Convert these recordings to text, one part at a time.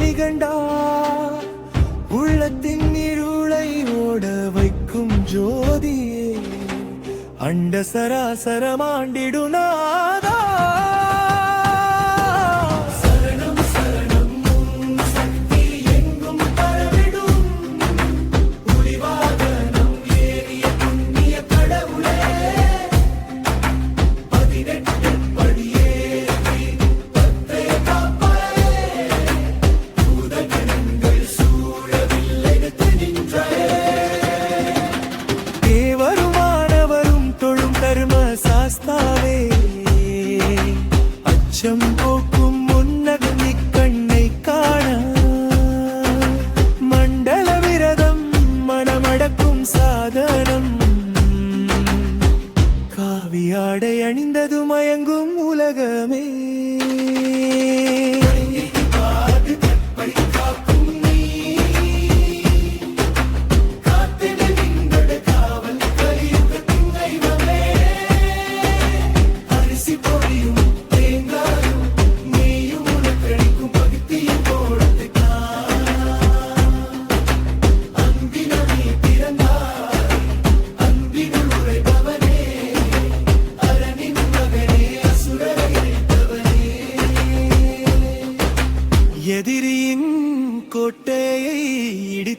வழி கண்டார் உள்ளத்தின் இருளை ஓட வைக்கும் ஜோதியே அண்ட சராசரமாண்டிடுநாதா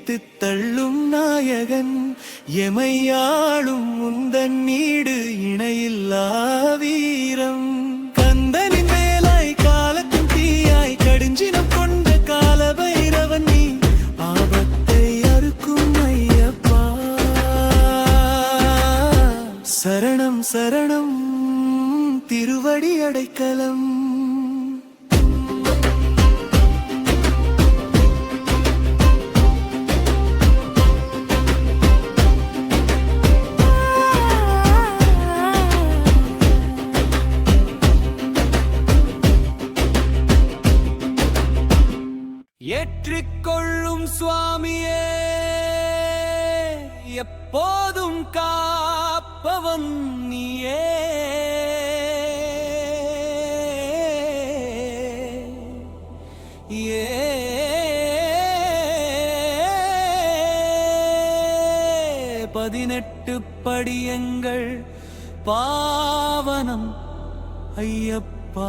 பிடித்து தள்ளும் நாயகன் எமையாளும் உந்தன் நீடு இணையில்லா. பதினெட்டு படியங்கள். பாவனம் ஐயப்பாவாருமே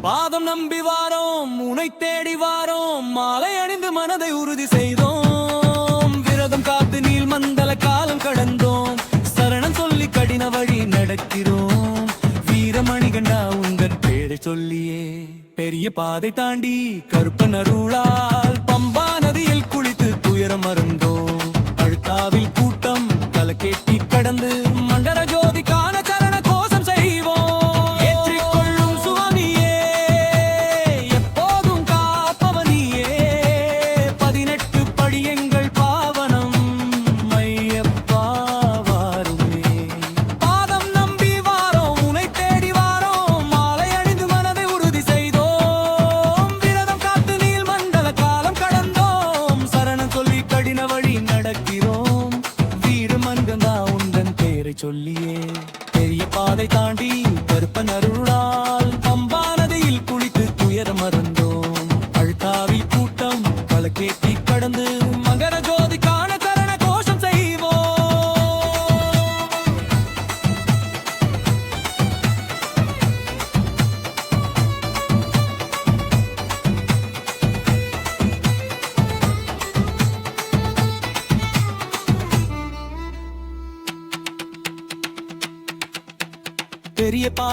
பாதம் நம்பி வாரோம் உனை தேடி வாரோம் மாலை அணிந்து மனதை உறுதி செய்தோம். விரதம் காத்து நீள் மண்டல காலம் கடந்தோம். சரணம் சொல்லி கடின வழி நடக்கிறோம். தீய பாதை தாண்டி கருப்பன் அருளால் பம்பா நதியில் குளித்து துயரம் அருந்தோம். அழுத்தாவில் கூட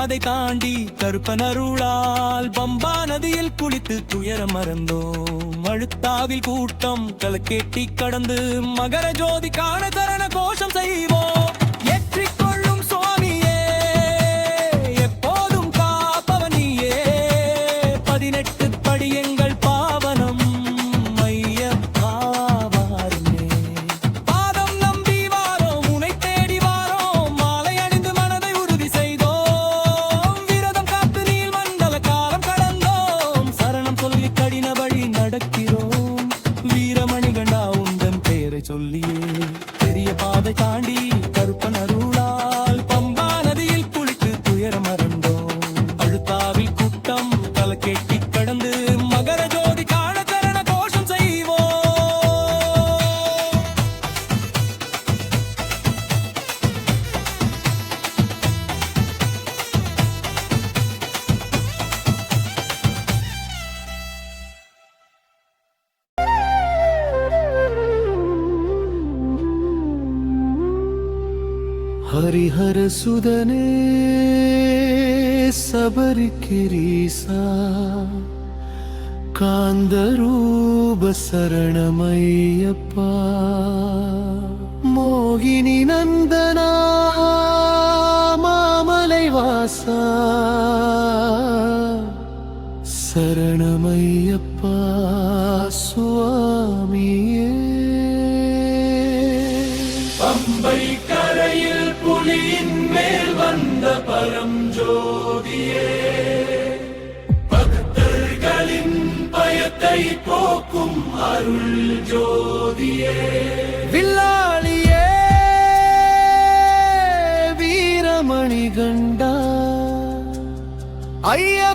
அதை தாண்டி கருப்பனருளால் பம்பா நதியில் குளித்து துயர மறந்தோம். அழுத்தாவில் கூட்டம் கலக்கேட்டி கடந்து மகர ஜோதி காண தரண கோஷம் செய்வோம். சுதனே சபரிக்கிரீசா காந்தரூப சரணமையப்பா. மோகினி நந்தனா மாமலை வாசா. இருளை போக்கும் அருள் ஜோதியே. வில்லாளியே வீரமணி கண்டா ஐயா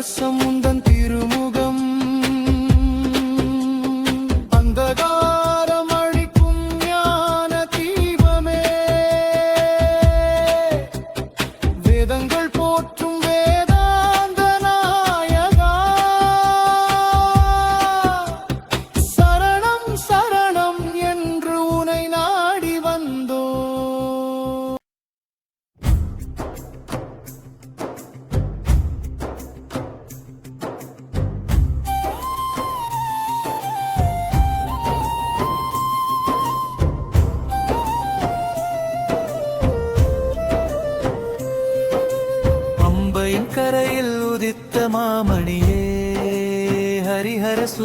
பாசமும்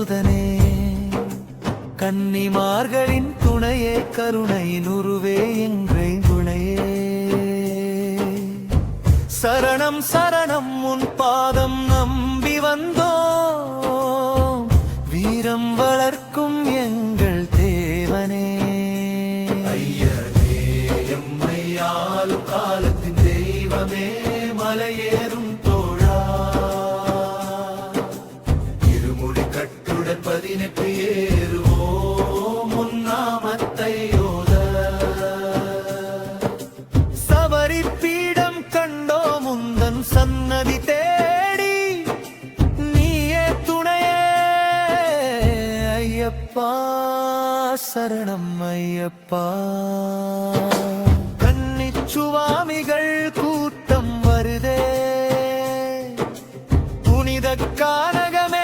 அமுதனே கன்னிமார்களின் துணையே கருணை நுருவே எங்கை துணையே சரணம் சரணம் உன் பாதம் நம்பி வந்தோம். வீரம் வளர்க்கும் சொன்னதி தேடி நீயே துணையே. ஐயப்பா சரணம் ஐயப்பா. கன்னிச்சுவாமிகள் கூட்டம் வருதே. புனித கானகமேடையில்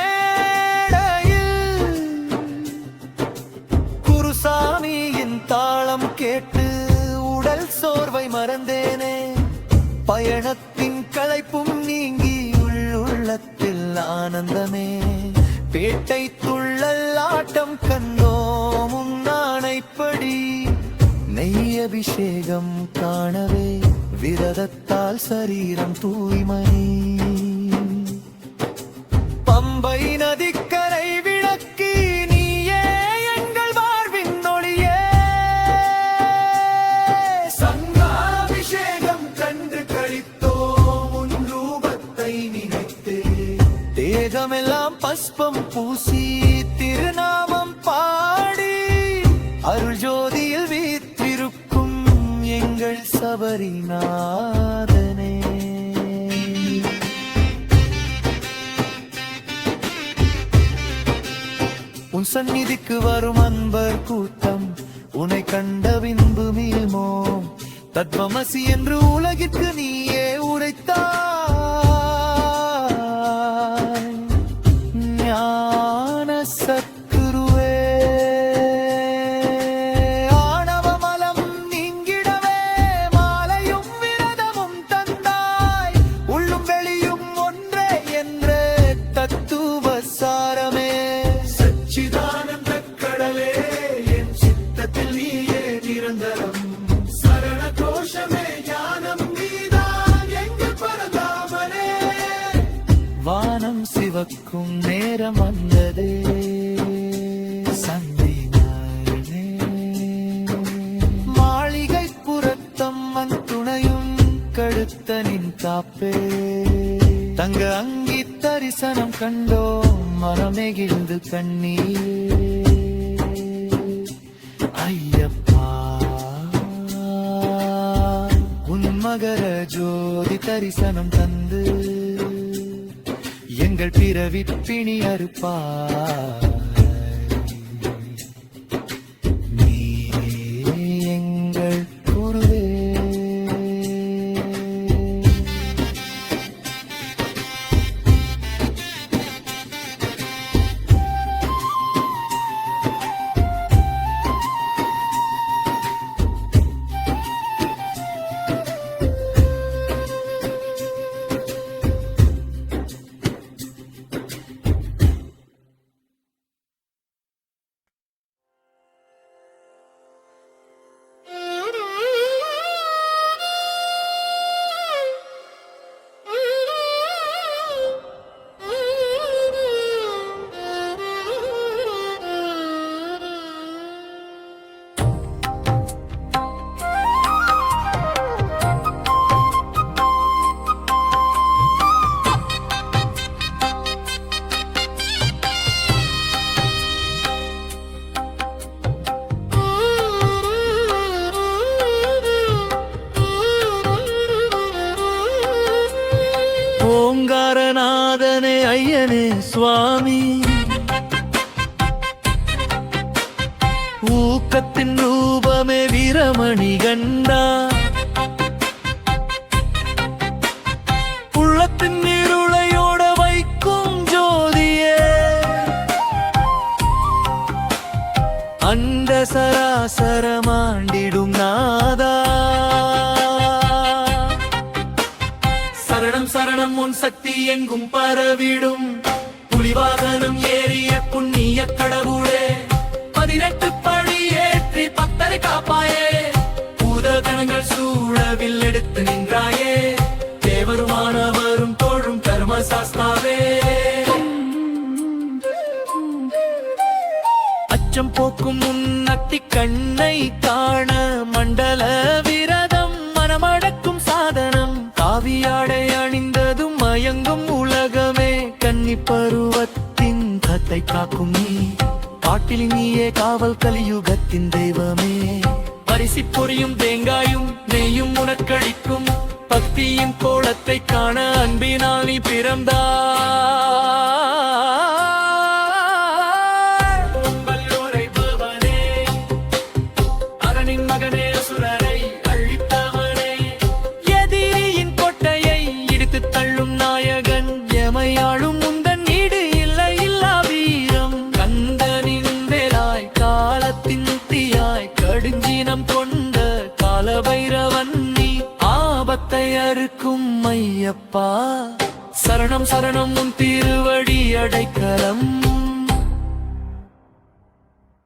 குருசாமியின் தாளம் கேட்டு உடல் சோர்வை மறந்தேனே. பயணத்தை ஆனந்தமே. பேட்டை துள்ளல் ஆட்டம் கண்டோம் உன்னானைப்படி நெய் அபிஷேகம் காணவே விரதத்தால் சரீரம் தூய்மை. பம்பை நதிக்கரை தேகமெல்லாம் பஸ்பம் பூசி திருநாமம் பாடி அருள் ஜோதியில் வீற்றிருக்கும் எங்கள் சபரிநாதனே. உன் சந்நிதிக்கு வரும் அன்பர் கூட்டம் உன்னை கண்ட பின்பு மீள்மோ தத்வமசி என்று உலகிற்கு நீயே உரைத்தாய். சந்திக்கும் நேரம் வந்ததே. சந்தை மாளிகை புறத்தம்மன் துணையும் கழுத்தனின் காப்பே தங்க அங்கி தரிசனம் கண்டோம் மனமெகிழ்ந்து கண்ணீர். ஐயப்பா உன் மகர ஜோதி தரிசனம் தந்து எங்கள் பிறவி பிணி அறுப்பா. ஓங்காரநாதனே சுவாமி. ஊக்கத்தின் ரூபமே வீரமணி கண்டா உள்ளத்தின் இருளையோட வைக்கும் ஜோதியே. அண்ட சராசரமாண்டிடும் நாதா. சக்தி எங்கும் பரவிடும். புலிவாகனம் ஏறிய புண்ணிய கடவுளே பதினெட்டு படி ஏற்றி பக்தரை காப்பாயே. பூதகணங்கள் சூழவில் எடுத்து நின்றாயே. தேவருமானவரும் தோழும் கர்மசாஸ்தாவே. அச்சம் போக்கும் முன்னத்தி கண்ணை காண மண்டல வீர கன்னி பருவத்தின் கத்தை காக்கும் நீ. பாட்டில் நீயே காவல் கலியுகத்தின் தெய்வமே. பரிசி பொரியும் தேங்காயும் நெய்யும் உனக்களிக்கும் பக்தியின் கோலத்தை காண அன்பினால் நீ பிறந்தா